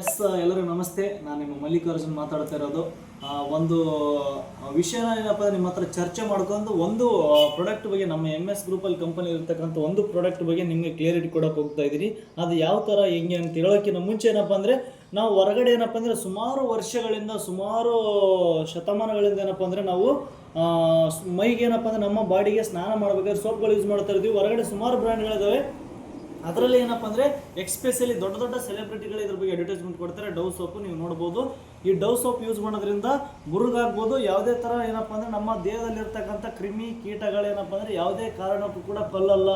S ಎಲ್ಲರಿಗೂ ನಮಸ್ತೆ. ನಾನು ನಿಮ್ಮ ಮಲ್ಲಿಕಾರ್ಜುನ್ ಮಾತಾಡ್ತಾ ಇರೋದು. ಒಂದು ವಿಷಯನ ಏನಪ್ಪ ನಿಮ್ಮ ಹತ್ರ ಚರ್ಚೆ ಮಾಡ್ಕೊಂಡು ಒಂದು ಪ್ರಾಡಕ್ಟ್ ಬಗ್ಗೆ ನಮ್ಮ ಎಂ ಎಸ್ ಗ್ರೂಪಲ್ಲಿ ಕಂಪನಿ ಇರ್ತಕ್ಕಂಥ ಒಂದು ಪ್ರಾಡಕ್ಟ್ ಬಗ್ಗೆ ನಿಮಗೆ ಕ್ಲಿಯರಿಟಿ ಕೊಡೋಕೆ ಹೋಗ್ತಾ ಇದ್ದೀನಿ ಅದು ಯಾವ ಥರ ಹೆಂಗೆ ಅಂತ ಹೇಳೋಕ್ಕಿಂತ ಮುಂಚೆ ಏನಪ್ಪ ಅಂದರೆ ನಾವು ಹೊರಗಡೆ ಏನಪ್ಪ ಅಂದರೆ ಸುಮಾರು ವರ್ಷಗಳಿಂದ, ಸುಮಾರು ಶತಮಾನಗಳಿಂದ ಏನಪ್ಪ ಅಂದರೆ ನಾವು ಮೈಗೆ ಏನಪ್ಪ ಅಂದರೆ ನಮ್ಮ ಬಾಡಿಗೆ ಸ್ನಾನ ಮಾಡಬೇಕಾದ್ರೆ ಸೋಪ್ಗಳು ಯೂಸ್ ಮಾಡ್ತಾ ಇರ್ತೀವಿ. ಹೊರಗಡೆ ಸುಮಾರು ಬ್ರ್ಯಾಂಡ್ಗಳಿದಾವೆ ಅದರಲ್ಲಿ ಏನಪ್ಪ ಅಂದರೆ ಎಕ್ಸ್ಪೆಷಲಿ ದೊಡ್ಡ ದೊಡ್ಡ ಸೆಲೆಬ್ರಿಟಿಗಳು ಇದ್ರ ಬಗ್ಗೆ ಅಡ್ವರ್ಟೈಸ್ಮೆಂಟ್ ಕೊಡ್ತಾರೆ. ಡವ್ ಸೋಪು ನೀವು ನೋಡ್ಬೋದು. ಈ ಡವ್ ಸೋಪ್ ಯೂಸ್ ಮಾಡೋದ್ರಿಂದ ಮುರುಗಾಗ್ಬೋದು ಯಾವುದೇ ಥರ ಏನಪ್ಪ ಅಂದರೆ ನಮ್ಮ ದೇಹದಲ್ಲಿರ್ತಕ್ಕಂಥ ಕ್ರಿಮಿ ಕೀಟಗಳೇನಪ್ಪ ಅಂದರೆ ಯಾವುದೇ ಕಾರಣಕ್ಕೂ ಕೂಡ ಕೊಲ್ಲಲ್ಲ.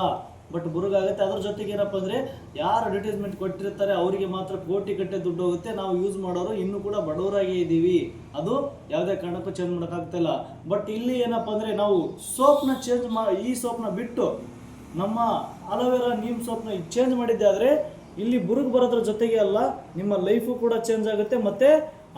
ಬಟ್ ಗುರುಗಾಗುತ್ತೆ ಅದ್ರ ಜೊತೆಗೆ ಏನಪ್ಪ ಅಂದರೆ ಯಾರು ಅಡ್ವರ್ಟೈಸ್ಮೆಂಟ್ ಕೊಟ್ಟಿರ್ತಾರೆ ಅವರಿಗೆ ಮಾತ್ರ ಕೋಟಿ ಗಟ್ಟೆ ದುಡ್ಡು ಹೋಗುತ್ತೆ. ನಾವು ಯೂಸ್ ಮಾಡೋರು ಇನ್ನೂ ಕೂಡ ಬಡವರಾಗೇ ಇದ್ದೀವಿ. ಅದು ಯಾವುದೇ ಕಾರಣಕ್ಕೂ ಚೇಂಜ್ ಮಾಡೋಕ್ಕಾಗ್ತಿಲ್ಲ ಬಟ್ ಇಲ್ಲಿ. ಏನಪ್ಪ ಅಂದರೆ ನಾವು ಸೋಪ್ನ ಚೇಂಜ್ ಮಾ ಈ ಸೋಪ್ನ ಬಿಟ್ಟು ನಮ್ಮ ಅಲೋವೆರಾ ನೀಮ್ ಸೋಪ್ನ ಚೇಂಜ್ ಮಾಡಿದ್ದೆ ಆದರೆ ಇಲ್ಲಿ ಬುರುಗು ಬರೋದ್ರ ಜೊತೆಗೆ ಅಲ್ಲ, ನಿಮ್ಮ ಲೈಫು ಕೂಡ ಚೇಂಜ್ ಆಗುತ್ತೆ ಮತ್ತು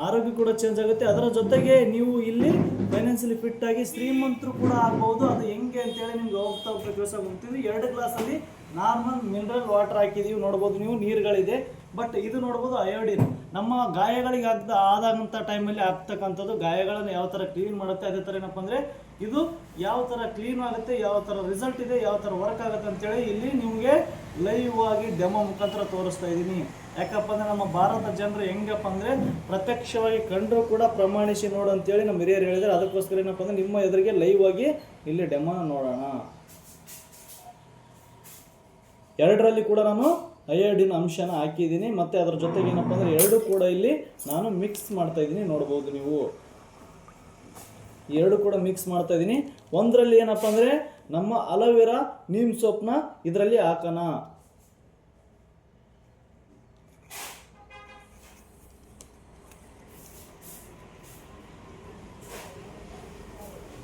ಆರೋಗ್ಯ ಕೂಡ ಚೇಂಜ್ ಆಗುತ್ತೆ. ಅದರ ಜೊತೆಗೆ ನೀವು ಇಲ್ಲಿ ಫೈನಾನ್ಸಿಯಲಿ ಫಿಟ್ ಆಗಿ ಶ್ರೀಮಂತರು ಕೂಡ ಆಗ್ಬೋದು. ಅದು ಹೆಂಗೆ ಅಂತೇಳಿ ನಿಮ್ಗೆ ಹೋಗ್ತಾ ಹೋಗ್ತಾ ಕೆಲಸ ಹೋಗ್ತೀವಿ ಎರಡು ಗ್ಲಾಸಲ್ಲಿ ನಾರ್ಮಲ್ ಮಿನರಲ್ ವಾಟರ್ ಹಾಕಿದ್ದೀವಿ ನೋಡ್ಬೋದು ನೀವು, ನೀರುಗಳಿದೆ. ಬಟ್ ಇದು ನೋಡ್ಬೋದು ಅಯೋಡಿನ್ ನಮ್ಮ ಗಾಯಗಳಿಗೆ ಆಗ್ದ ಆದಾಗಂಥ ಟೈಮಲ್ಲಿ ಆಗ್ತಕ್ಕಂಥದ್ದು ಗಾಯಗಳನ್ನು ಯಾವ ಥರ ಕ್ಲೀನ್ ಮಾಡುತ್ತೆ, ಅದೇ ಥರ ಏನಪ್ಪ ಅಂದರೆ ಇದು ಯಾವ ಥರ ಕ್ಲೀನ್ ಆಗುತ್ತೆ, ಯಾವ ಥರ ರಿಸಲ್ಟ್ ಇದೆ, ಯಾವ ಥರ ವರ್ಕ್ ಆಗುತ್ತೆ ಅಂತೇಳಿ ಇಲ್ಲಿ ನಿಮಗೆ ಲೈವ್ ಆಗಿ ಡೆಮೋ ಮುಖಾಂತರ ತೋರಿಸ್ತಾ ಇದ್ದೀನಿ. ಯಾಕಪ್ಪ ಅಂದರೆ ನಮ್ಮ ಭಾರತ ಜನರು ಹೆಂಗಪ್ಪ ಅಂದರೆ ಪ್ರತ್ಯಕ್ಷವಾಗಿ ಕಂಡರೂ ಕೂಡ ಪ್ರಮಾಣಿಸಿ ನೋಡು ಅಂತೇಳಿ ನಮ್ಮ ಹಿರಿಯರು ಹೇಳಿದ್ರೆ. ಅದಕ್ಕೋಸ್ಕರ ಏನಪ್ಪ ಅಂದರೆ ನಿಮ್ಮ ಎದುರಿಗೆ ಲೈವ್ ಆಗಿ ಇಲ್ಲಿ ಡೆಮೋನ ನೋಡೋಣ. ಎರಡರಲ್ಲಿ ಕೂಡ ನಾನು ಅಯೋಡಿನ ಅಂಶನ ಹಾಕಿದ್ದೀನಿ. ಮತ್ತು ಅದರ ಜೊತೆಗೆ ಏನಪ್ಪ ಅಂದರೆ ಎರಡು ಕೂಡ ಇಲ್ಲಿ ನಾನು ಮಿಕ್ಸ್ ಮಾಡ್ತಾ ಇದ್ದೀನಿ. ನೋಡ್ಬೋದು ನೀವು. ಎರಡು ಕೂಡ ಮಿಕ್ಸ್ ಮಾಡ್ತಾ ಇದ್ದೀನಿ. ಒಂದರಲ್ಲಿ ಏನಪ್ಪ ಅಂದರೆ ನಮ್ಮ ಅಲೋವೆರಾ, ನೀಮ್ ಸೋಪ್ನ ಇದರಲ್ಲಿ ಹಾಕೋಣ.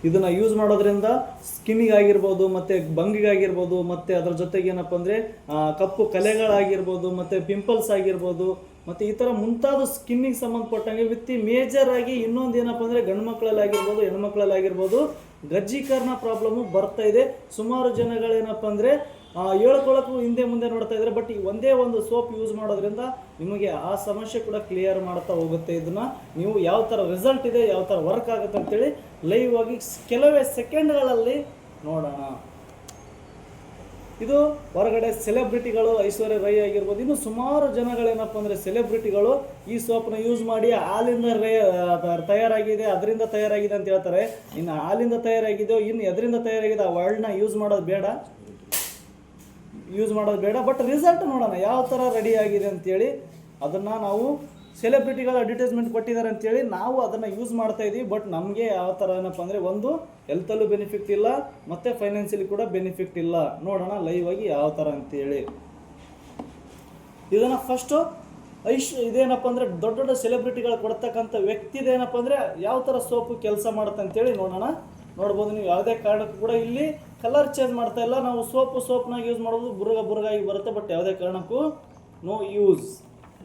ಇದನ್ನ ಯೂಸ್ ಮಾಡೋದ್ರಿಂದ ಸ್ಕಿನ್ನಿಗಾಗಿರ್ಬೋದು ಮತ್ತು ಬಂಗಿಗಾಗಿರ್ಬೋದು ಮತ್ತೆ ಅದ್ರ ಜೊತೆಗೆ ಏನಪ್ಪ ಅಂದ್ರೆ ಕಪ್ಪು ಕಲೆಗಳಾಗಿರ್ಬೋದು ಮತ್ತೆ ಪಿಂಪಲ್ಸ್ ಆಗಿರ್ಬೋದು ಮತ್ತೆ ಈ ಥರ ಮುಂತಾದ ಸ್ಕಿನ್ನಿಗೆ ಸಂಬಂಧಪಟ್ಟಂಗೆ ವಿತ್ ಮೇಜರ್ ಆಗಿ ಇನ್ನೊಂದು ಏನಪ್ಪ ಅಂದರೆ ಗಂಡು ಮಕ್ಕಳಲ್ಲಿ ಆಗಿರ್ಬೋದು ಹೆಣ್ಮಕ್ಳಲ್ಲಿ ಆಗಿರ್ಬೋದು ಗಜ್ಜೀಕರಣ ಪ್ರಾಬ್ಲಮ್ ಬರ್ತಾ ಇದೆ. ಸುಮಾರು ಜನಗಳೇನಪ್ಪ ಅಂದ್ರೆ ಆ, ಹೇಳ್ಕೊಳಕ್ಕೂ ಹಿಂದೆ ಮುಂದೆ ನೋಡ್ತಾ ಇದ್ದಾರೆ ಬಟ್ ಈ ಒಂದೇ ಒಂದು ಸೋಪ್ ಯೂಸ್ ಮಾಡೋದ್ರಿಂದ ನಿಮಗೆ ಆ ಸಮಸ್ಯೆ ಕೂಡ ಕ್ಲಿಯರ್ ಮಾಡ್ತಾ ಹೋಗುತ್ತೆ ಇದನ್ನ. ನೀವು ಯಾವ ಥರ ರಿಸಲ್ಟ್ ಇದೆ ಯಾವ ಥರ ವರ್ಕ್ ಆಗುತ್ತೆ ಅಂತೇಳಿ ಲೈವ್ ಆಗಿ ಕೆಲವೇ ಸೆಕೆಂಡ್ಗಳಲ್ಲಿ ನೋಡೋಣ. ಇದು ಹೊರಗಡೆ ಸೆಲೆಬ್ರಿಟಿಗಳು ಐಶ್ವರ್ಯ ರೈ ಆಗಿರ್ಬೋದು ಇನ್ನು ಸುಮಾರು ಜನಗಳೇನಪ್ಪ ಅಂದರೆ ಸೆಲೆಬ್ರಿಟಿಗಳು ಈ ಸೋಪ್ನ ಯೂಸ್ ಮಾಡಿ ಹಾಲಿಂದ ರೇ ತಯಾರಾಗಿದೆ ಅದರಿಂದ ತಯಾರಾಗಿದೆ ಅಂತ ಹೇಳ್ತಾರೆ. ಇನ್ನು ಹಾಲಿಂದ ತಯಾರಾಗಿದೆಯೋ ಇನ್ನು ಎದರಿಂದ ತಯಾರಾಗಿದೆ ಆ ವರ್ಲ್ಡ್ನ ಯೂಸ್ ಮಾಡೋದು ಬೇಡ. ಯೂಸ್ ಮಾಡೋದು ಬೇಡ ಬಟ್ ರಿಸಲ್ಟ್ ನೋಡೋಣ, ಯಾವ ಥರ ರೆಡಿ ಆಗಿದೆ ಅಂತೇಳಿ. ಅದನ್ನು ನಾವು ಸೆಲೆಬ್ರಿಟಿಗಳ ಅಡ್ವರ್ಟೈಸ್ಮೆಂಟ್ ಕೊಟ್ಟಿದ್ದಾರೆ ಅಂತೇಳಿ ನಾವು ಅದನ್ನು ಯೂಸ್ ಮಾಡ್ತಾ ಇದ್ದೀವಿ ಬಟ್ ನಮಗೆ ಯಾವ ಥರ ಏನಪ್ಪ ಅಂದರೆ ಒಂದು ಎಲ್ತಲ್ಲೂ ಬೆನಿಫಿಟ್ ಇಲ್ಲ, ಮತ್ತು ಫೈನಾನ್ಸಿಯಲಿ ಕೂಡ ಬೆನಿಫಿಟ್ ಇಲ್ಲ. ನೋಡೋಣ ಲೈವ್ ಆಗಿ ಯಾವ ಥರ ಅಂತೇಳಿ. ಇದನ್ನು ಫಸ್ಟು ಐಶ್, ಇದೇನಪ್ಪ ಅಂದರೆ ದೊಡ್ಡ ದೊಡ್ಡ ಸೆಲೆಬ್ರಿಟಿಗಳು ಕೊಡ್ತಕ್ಕಂಥ ವ್ಯಕ್ತಿದೇನಪ್ಪ ಅಂದರೆ ಯಾವ ಥರ ಸೋಪು ಕೆಲಸ ಮಾಡುತ್ತೆ ಅಂತೇಳಿ ನೋಡೋಣ. ನೋಡ್ಬೋದು ನೀವು ಯಾವುದೇ ಕಾರಣಕ್ಕೂ ಕೂಡ ಇಲ್ಲಿ ಕಲರ್ ಚೇಂಜ್ ಮಾಡ್ತಾ ಇಲ್ಲ. ನಾವು ಸೋಪು ಸೋಪ್ನಾಗ ಯೂಸ್ ಮಾಡೋದು ಬುರುಗ ಬುರುಗಾಗಿ ಬರುತ್ತೆ ಬಟ್ ಯಾವುದೇ ಕಾರಣಕ್ಕೂ ನೋ ಯೂಸ್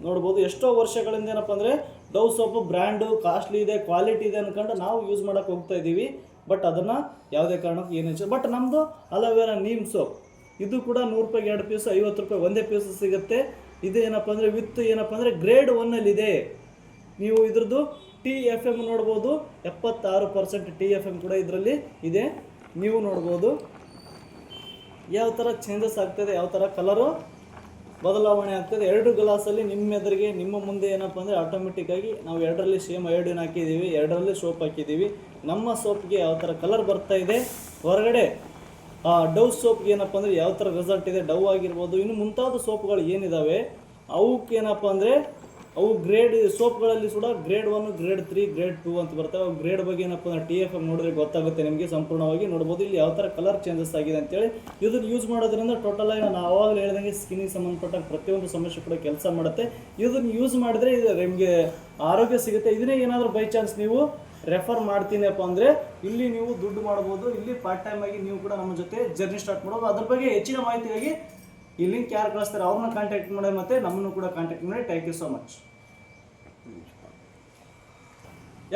ನೋಡ್ಬೋದು ಎಷ್ಟೋ ವರ್ಷಗಳಿಂದ ಏನಪ್ಪ ಅಂದರೆ ಡವ್ ಸೋಪು ಬ್ರ್ಯಾಂಡು ಕಾಸ್ಟ್ಲಿ ಇದೆ ಕ್ವಾಲಿಟಿ ಇದೆ ಅಂದ್ಕೊಂಡು ನಾವು ಯೂಸ್ ಮಾಡೋಕ್ಕೆ ಹೋಗ್ತಾ ಇದ್ದೀವಿ. ಬಟ್ ಅದನ್ನು ಯಾವುದೇ ಕಾರಣಕ್ಕೂ ಏನು ಬಟ್ ನಮ್ಮದು ಅಲೋವೆರಾ ನೀಮ್ ಸೋಪ್ ಇದು ಕೂಡ ನೂರು ರೂಪಾಯಿಗೆ ಎರಡು ಪೀಸ್ ಐವತ್ತು ರೂಪಾಯಿ ಒಂದೇ ಪೀಸ್ ಸಿಗುತ್ತೆ. ಇದು ಏನಪ್ಪ ಅಂದರೆ ವಿತ್ ಏನಪ್ಪ ಅಂದರೆ ಗ್ರೇಡ್ ಒನ್ನಲ್ಲಿದೆ ನೀವು ಇದ್ರದ್ದು ಟಿ ಎಫ್ ಎಂ ನೋಡ್ಬೋದು, ಎಪ್ಪತ್ತಾರು ಪರ್ಸೆಂಟ್ ಟಿ ಎಫ್ ಎಂ ಕೂಡ ಇದರಲ್ಲಿ ಇದೆ. ನೀವು ನೋಡ್ಬೋದು. ಯಾವ ಥರ ಚೇಂಜಸ್ ಆಗ್ತದೆ, ಯಾವ ಥರ ಕಲರು ಬದಲಾವಣೆ ಆಗ್ತದೆ, ಎರಡು ಗ್ಲಾಸಲ್ಲಿ ನಿಮ್ಮ ಎದುರಿಗೆ ನಿಮ್ಮ ಮುಂದೆ ಏನಪ್ಪ ಅಂದರೆ ಆಟೋಮೆಟಿಕ್ಕಾಗಿ ನಾವು ಎರಡರಲ್ಲಿ ಸೇಮ್ ಅಯೋಡಿನ್ ಹಾಕಿದ್ದೀವಿ, ಎರಡರಲ್ಲಿ ಸೋಪ್ ಹಾಕಿದ್ದೀವಿ. ನಮ್ಮ ಸೋಪ್ಗೆ ಯಾವ ಥರ ಕಲರ್ ಬರ್ತಾ ಇದೆ, ಹೊರಗಡೆ, ಆ ಡವ್ ಸೋಪ್ಗೆ ಏನಪ್ಪ ಅಂದರೆ ಯಾವ ಥರ ರಿಸಲ್ಟ್ ಇದೆ ಡವ್ ಆಗಿರ್ಬೋದು, ಇನ್ನು ಮುಂತಾದ ಸೋಪ್ಗಳು ಏನಿದ್ದಾವೆ ಅವಕ್ಕೇನಪ್ಪ ಅಂದರೆ ಅವು ಗ್ರೇಡ್ ಸೋಪ್ಗಳಲ್ಲಿ ಕೂಡ grade one grade three grade two ಅಂತ ಬರ್ತವೆ. ಅವು ಗ್ರೇಡ್ ಬಗ್ಗೆ ಏನಪ್ಪ ಅಂದ್ರೆ ಟಿ ಎಫ್ ನೋಡಿದ್ರೆ ಗೊತ್ತಾಗುತ್ತೆ ನಿಮಗೆ ಸಂಪೂರ್ಣವಾಗಿ. ನೋಡ್ಬೋದು ಇಲ್ಲಿ ಯಾವ ಥರ ಕಲರ್ ಚೇಂಜಸ್ ಆಗಿದೆ ಅಂತೇಳಿ. ಇದನ್ನು ಯೂಸ್ ಮಾಡೋದ್ರಿಂದ ಟೋಟಲ್ ಆಗಿ ನಾನು ಆವಾಗಲೇ ಹೇಳಿದಂಗೆ ಸ್ಕಿನ್ನಿಗೆ ಸಂಬಂಧಪಟ್ಟ ಪ್ರತಿಯೊಂದು ಸಮಸ್ಯೆ ಕೂಡ ಕೆಲಸ ಮಾಡುತ್ತೆ. ಇದನ್ನು ಯೂಸ್ ಮಾಡಿದ್ರೆ ಇದು ನಿಮಗೆ ಆರೋಗ್ಯ ಸಿಗುತ್ತೆ. ಇದನ್ನೇ ಏನಾದರೂ ಬೈ ಚಾನ್ಸ್ ನೀವು ರೆಫರ್ ಮಾಡ್ತೀನಪ್ಪ ಅಂದರೆ, ಇಲ್ಲಿ ನೀವು ದುಡ್ಡು ಮಾಡ್ಬೋದು. ಇಲ್ಲಿ ಪಾರ್ಟ್ ಟೈಮ್ ಆಗಿ ನೀವು ಕೂಡ ನಮ್ಮ ಜೊತೆ ಜರ್ನಿ ಸ್ಟಾರ್ಟ್ ಮಾಡೋದು ಅದ್ರ ಬಗ್ಗೆ ಹೆಚ್ಚಿನ ಮಾಹಿತಿಗಾಗಿ ಈ ಲಿಂಕ್ ಯಾರು ಕಳಿಸ್ತಾರೆ ಅವ್ರನ್ನ ಕಾಂಟ್ಯಾಕ್ಟ್ ಮಾಡಿ ಮತ್ತೆ ನಮ್ಮನ್ನು ಕೂಡ ಕಾಂಟ್ಯಾಕ್ಟ್ ಮಾಡಿ. Thank you so much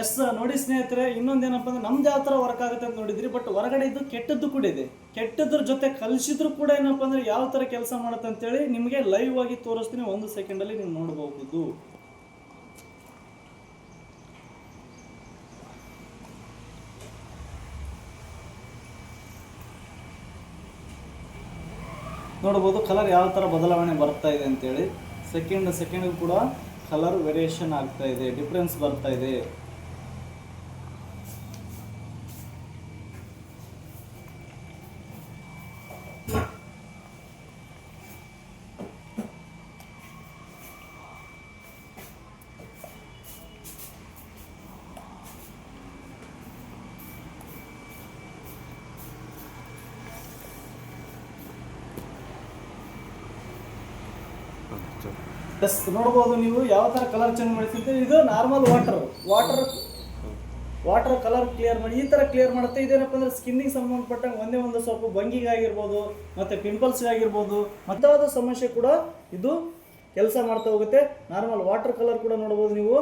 yes, ನೋಡಿ ಸ್ನೇಹಿತರೆ, ಇನ್ನೊಂದೇನಪ್ಪ ಅಂದ್ರೆ ನಮ್ದು ಯಾವ ಥರ ವರ್ಕ್ ಆಗುತ್ತೆ ಅಂತ ನೋಡಿದ್ರಿ ಬಟ್ ಹೊರಗಡೆ ಇದು ಕೆಟ್ಟದ್ದು ಕೂಡ ಇದೆ. ಕೆಟ್ಟದ್ರ ಜೊತೆ ಕಲಿಸಿದ್ರು ಕೂಡ ಏನಪ್ಪ ಅಂದ್ರೆ ಯಾವ ಥರ ಕೆಲಸ ಮಾಡುತ್ತೆ ಅಂತೇಳಿ ನಿಮಗೆ ಲೈವ್ ಆಗಿ ತೋರಿಸ್ತೀನಿ, ಒಂದು ಸೆಕೆಂಡಲ್ಲಿ ನೀವು ನೋಡಬಹುದು. ನೋಡ್ಬೋದು ಕಲರ್ ಯಾವ ಥರ ಬದಲಾವಣೆ ಬರ್ತಾ ಇದೆ ಅಂತೇಳಿ. ಸೆಕೆಂಡ್ ಸೆಕೆಂಡ್ ಕೂಡ ಕಲರ್ ವೇರಿಯೇಷನ್ ಆಗ್ತಾ ಇದೆ ಡಿಫ್ರೆನ್ಸ್ ಬರ್ತಾ ಇದೆ. ಎಸ್ ನೋಡ್ಬೋದು ನೀವು ಯಾವ ಥರ ಕಲರ್ ಚೇಂಜ್ ಮಾಡಿಸಿದ್ದೆ, ಇದು normal water water water colour clear ಮಾಡಿ, ಈ ಥರ ಕ್ಲಿಯರ್ ಮಾಡುತ್ತೆ. ಇದೇನಪ್ಪ ಅಂದ್ರೆ ಸ್ಕಿನ್ನಿಗೆ ಸಂಬಂಧಪಟ್ಟಂಗೆ ಒಂದೇ ಒಂದು ಸ್ವಲ್ಪ ಬಂಗಿಗಾಗಿರ್ಬೋದು ಮತ್ತು ಪಿಂಪಲ್ಸ್ಗಾಗಿರ್ಬೋದು ಮತ್ತಾದ ಸಮಸ್ಯೆ ಕೂಡ ಇದು ಕೆಲಸ ಮಾಡ್ತಾ ಹೋಗುತ್ತೆ. ನಾರ್ಮಲ್ ವಾಟರ್ ಕಲರ್ ಕೂಡ ನೋಡ್ಬೋದು ನೀವು.